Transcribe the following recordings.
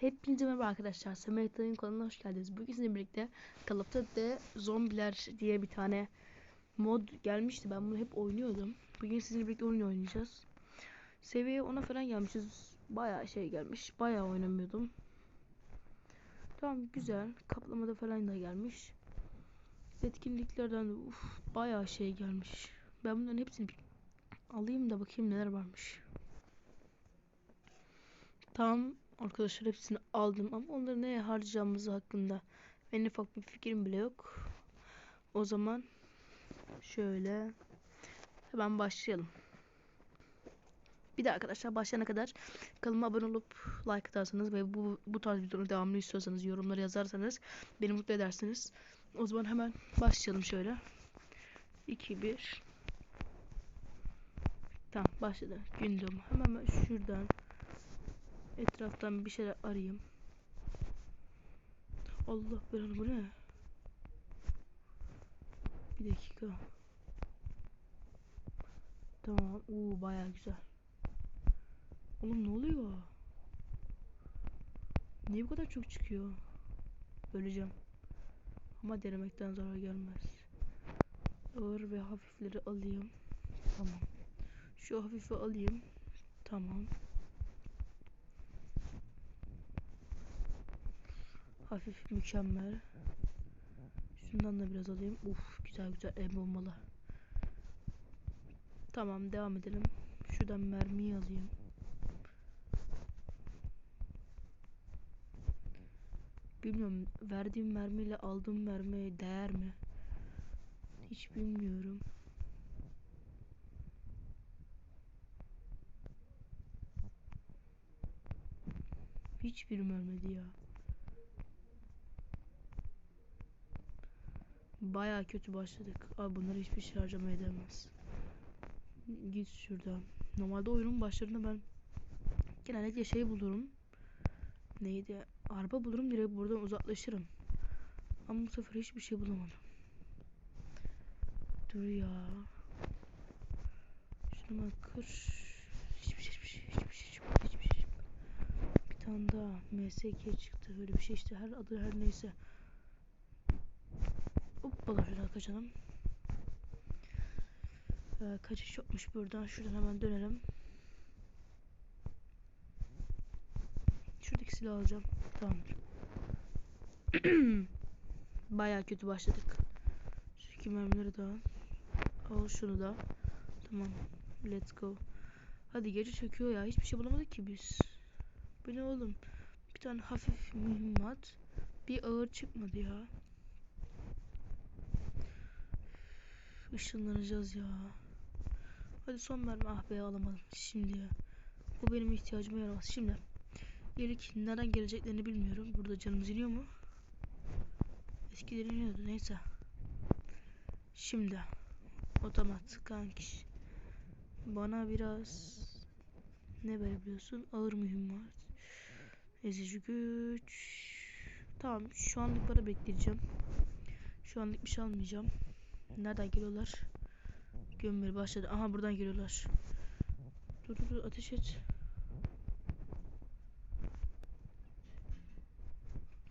Hepinize merhaba arkadaşlar. Samet kanalına hoş geldiniz. Bugün sizinle birlikte Call of Zombiler diye bir tane mod gelmişti. Ben bunu hep oynuyordum. Bugün sizinle birlikte oyun oynayacağız. Seviye 10'a falan gelmişiz. Bayağı şey gelmiş. Bayağı oynamıyordum. Tamam güzel. Kaplamada falan da gelmiş. Etkinliklerden de uf, bayağı şey gelmiş. Ben bunların hepsini alayım da bakayım neler varmış. Tamam arkadaşlar hepsini aldım ama onları neye harcayacağımız hakkında en ufak bir fikrim bile yok. O zaman şöyle hemen başlayalım. Bir de arkadaşlar başlayana kadar kanalıma abone olup like atarsanız ve bu, bu tarz videoların devamını istiyorsanız yorumları yazarsanız beni mutlu edersiniz. O zaman hemen başlayalım şöyle. 2 1 Tamam başladı. Gündüm. Hemen şuradan etraftan bir şeyler arayayım. Allah belanı bu ne? Bir dakika. Tamam. Uuu baya güzel. Oğlum ne oluyor? Niye bu kadar çok çıkıyor? Öleceğim. Ama denemekten zarar gelmez. Ağır ve hafifleri alayım. Tamam. Şu hafifi alayım. Tamam. Hafif mükemmel. Şundan da biraz alayım. Uf güzel güzel el bombalı. Tamam devam edelim. Şuradan mermiyi alayım. Bilmiyorum verdiğim mermiyle aldığım mermiye değer mi? Hiç bilmiyorum. Hiçbir ölmedi ya. Baya kötü başladık. Abi bunları hiçbir şey harcamaya değmez. Git şuradan. Normalde oyunun başlarında ben genellikle şey bulurum. Neydi? Araba bulurum direkt buradan uzaklaşırım. Ama bu sefer hiçbir şey bulamadım. Dur ya. Şunu ben kır. Hiçbir şey, hiçbir şey, hiçbir şey, hiçbir şey, hiçbir şey. Bir tane daha MSK çıktı. Öyle bir şey işte. Her adı her neyse. Hoppala şuradan kaçalım. Ee, kaçış yokmuş buradan. Şuradan hemen dönelim. Şuradaki silahı alacağım. Tamamdır. Baya kötü başladık. Şu iki mermileri daha. Al şunu da. Tamam. Let's go. Hadi gece çöküyor ya. Hiçbir şey bulamadık ki biz. Bu ne oğlum? Bir tane hafif mühimmat. Bir ağır çıkmadı ya. Işınlanacağız ya. Hadi son mermi ah be alamadım şimdi ya. Bu benim ihtiyacıma yaramaz. Şimdi ilk nereden geleceklerini bilmiyorum. Burada canımız iniyor mu? Eskiden iniyordu neyse. Şimdi otomat kanki. Bana biraz ne verebiliyorsun? Ağır mühimmat. Ezici güç. Tamam şu anlık para bekleyeceğim. Şu anlık bir şey almayacağım. Nereden geliyorlar? Gömmür başladı. Aha buradan geliyorlar. Dur dur dur ateş et.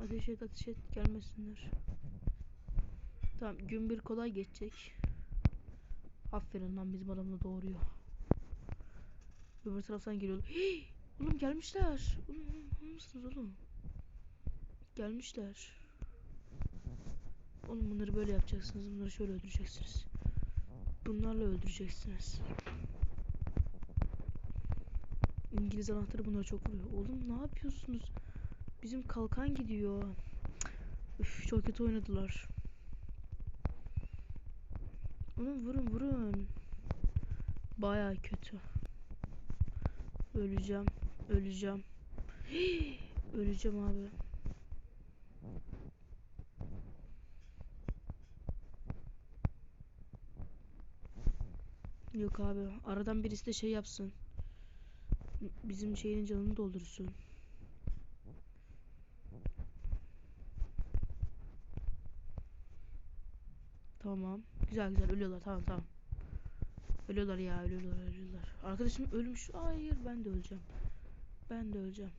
Ateş et ateş et gelmesinler. Tamam gün bir kolay geçecek. Aferin lan bizim adamla doğuruyor. Öbür taraftan geliyorlar. Hii! Oğlum gelmişler. Oğlum, oğlum mısınız oğlum? Gelmişler. Oğlum bunları böyle yapacaksınız. Bunları şöyle öldüreceksiniz. Bunlarla öldüreceksiniz. İngiliz anahtarı bunları çok vuruyor. Oğlum ne yapıyorsunuz? Bizim kalkan gidiyor. Üf çok kötü oynadılar. Oğlum vurun vurun. Baya kötü. Öleceğim. Öleceğim. Öleceğim abi. Yok abi. Aradan birisi de şey yapsın. Bizim şeyin canını doldursun. Tamam. Güzel güzel ölüyorlar. Tamam tamam. Ölüyorlar ya ölüyorlar ölüyorlar. Arkadaşım ölmüş. Hayır ben de öleceğim. Ben de öleceğim.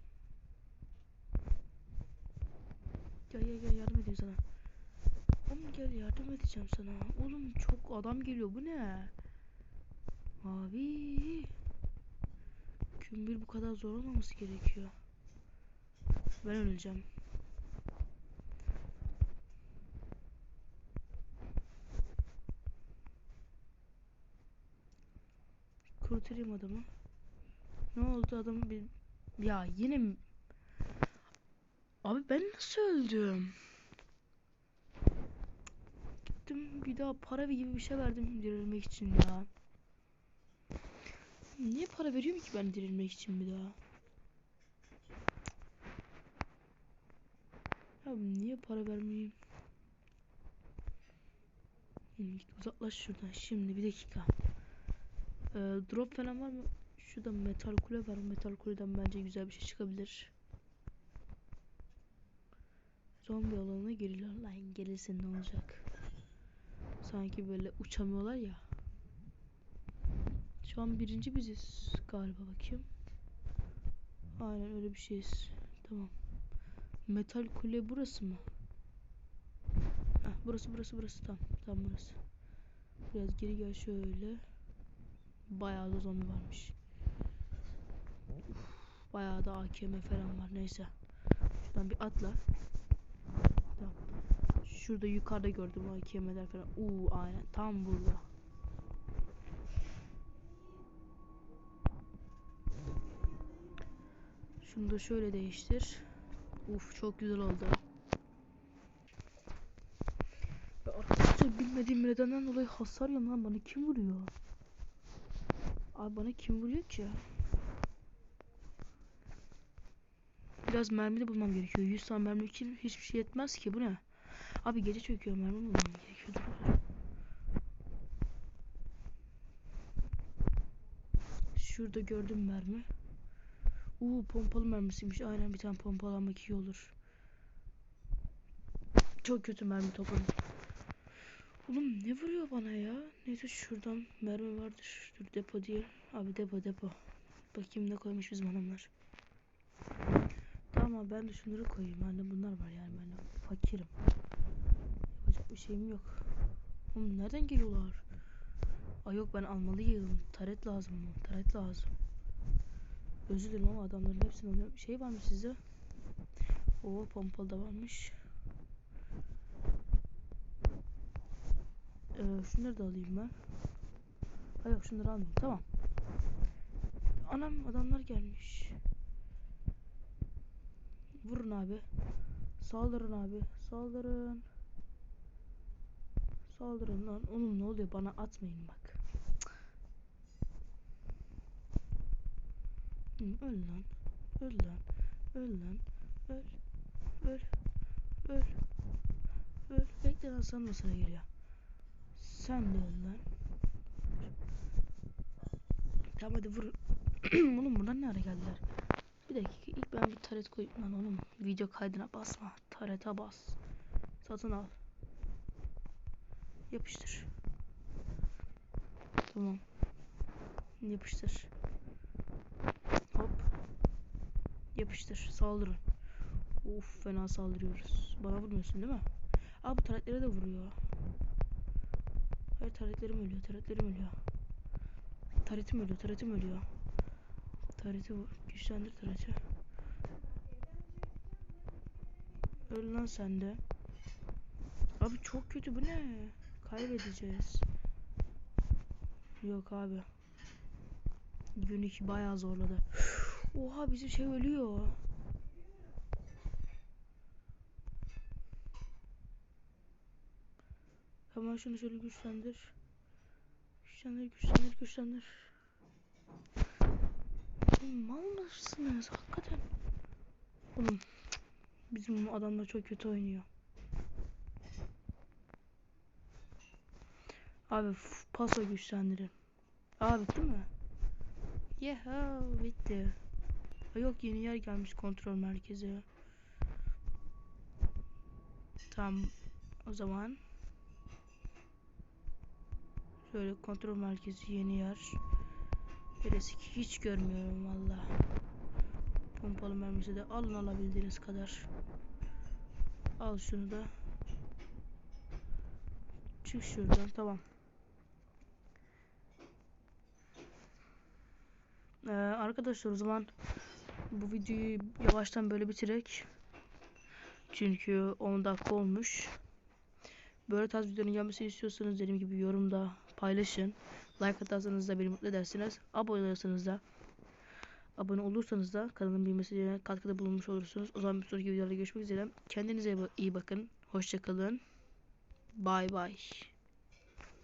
Gel gel gel yardım edeyim sana. Oğlum gel yardım edeceğim sana. Oğlum çok adam geliyor bu ne? Abi. Kümbür bu kadar zor olmaması gerekiyor. Ben öleceğim. Kurtarayım adamı. Ne oldu adamı bir... Ya yine mi? Abi ben nasıl öldüm? Gittim bir daha para gibi bir şey verdim dirilmek için ya. Niye para veriyorum ki ben dirilmek için bir daha? Ya niye para vermeyeyim? Git uzaklaş şuradan. Şimdi bir dakika. Ee, drop falan var mı? Şurada metal kule var. Metal kuleden bence güzel bir şey çıkabilir. Zombi alanına giriyorlar. Lan gelirse ne olacak? Sanki böyle uçamıyorlar ya. Şu an birinci biziz galiba bakayım. Aynen öyle bir şeyiz. Tamam. Metal kule burası mı? Heh, burası burası burası tam tam burası. Biraz geri gel şöyle. Bayağı da zombi varmış. Uf, bayağı da AKM falan var neyse. Şuradan bir atla. Tamam. Şurada yukarıda gördüm AKM'ler falan. Uuu aynen tam burada. Şunu da şöyle değiştir. Uf çok güzel oldu. Ya arkadaşlar bilmediğim nedenden dolayı hasar yiyorum lan bana kim vuruyor? Abi bana kim vuruyor ki? Biraz mermi de bulmam gerekiyor. 100 tane mermi için hiçbir şey yetmez ki bu ne? Abi gece çöküyor mermi bulmam gerekiyor. Dur. Şurada gördüm mermi. Uuu pompalı mermisiymiş. Aynen bir tane pompalı almak iyi olur. Çok kötü mermi topladım. Oğlum ne vuruyor bana ya? Neyse şuradan mermi vardır. Dur depo diye. Abi depo depo. Bakayım ne koymuş bizim hanımlar. Tamam ben de şunları koyayım. Bende bunlar var yani ben fakirim. Yapacak bir şeyim yok. Oğlum nereden geliyorlar? Ay yok ben almalıyım. Taret lazım mı? Taret lazım. Özür dilerim ama adamların hepsini alıyorum. Şey var mı sizde? Oo pompalı da varmış. Ee, şunları da alayım ben. Ay yok şunları almayayım. Tamam. Anam adamlar gelmiş. Vurun abi. Saldırın abi. Saldırın. Saldırın lan. Oğlum ne oluyor? Bana atmayın bak. Öl lan. Öl lan. Öl lan. Öl. Öl. Öl. Öl. Bekle lan sana da sıra geliyor. Sen de öl lan. Tamam hadi vur. oğlum buradan nereye geldiler? Bir dakika ilk ben bir taret koyayım lan oğlum. Video kaydına basma. Tarete bas. Satın al. Yapıştır. Tamam. Yapıştır. Yapıştır. Saldırın. Of fena saldırıyoruz. Bana vurmuyorsun değil mi? Aa bu taretlere de vuruyor. Hayır taretlerim ölüyor. Taretlerim ölüyor. Taretim ölüyor. Taretim ölüyor. Tareti vur. Güçlendir tareti. Öl lan sen de. Abi çok kötü bu ne? Kaybedeceğiz. Yok abi. Gün 2 bayağı zorladı. Oha bizim şey ölüyor. Hemen şunu şöyle güçlendir. Güçlendir, güçlendir, güçlendir. Mal mısınız hakikaten? Oğlum bizim adamlar çok kötü oynuyor. Abi paso güçlendirin. Aa bitti mi? Yeha bitti. Ha, yok yeni yer gelmiş kontrol merkezi. Tamam o zaman. Şöyle kontrol merkezi yeni yer. Ki hiç görmüyorum valla. Pompalı mermisi de alın alabildiğiniz kadar. Al şunu da. Çık şuradan tamam. Ee, arkadaşlar o zaman bu videoyu yavaştan böyle bitirek. Çünkü 10 dakika olmuş. Böyle tarz videoların gelmesini istiyorsanız dediğim gibi yorumda paylaşın. Like atarsanız da beni mutlu edersiniz. Abone olursanız da abone olursanız da kanalın büyümesine katkıda bulunmuş olursunuz. O zaman bir sonraki videolarda görüşmek üzere. Kendinize iyi bakın. Hoşçakalın. Bye bye.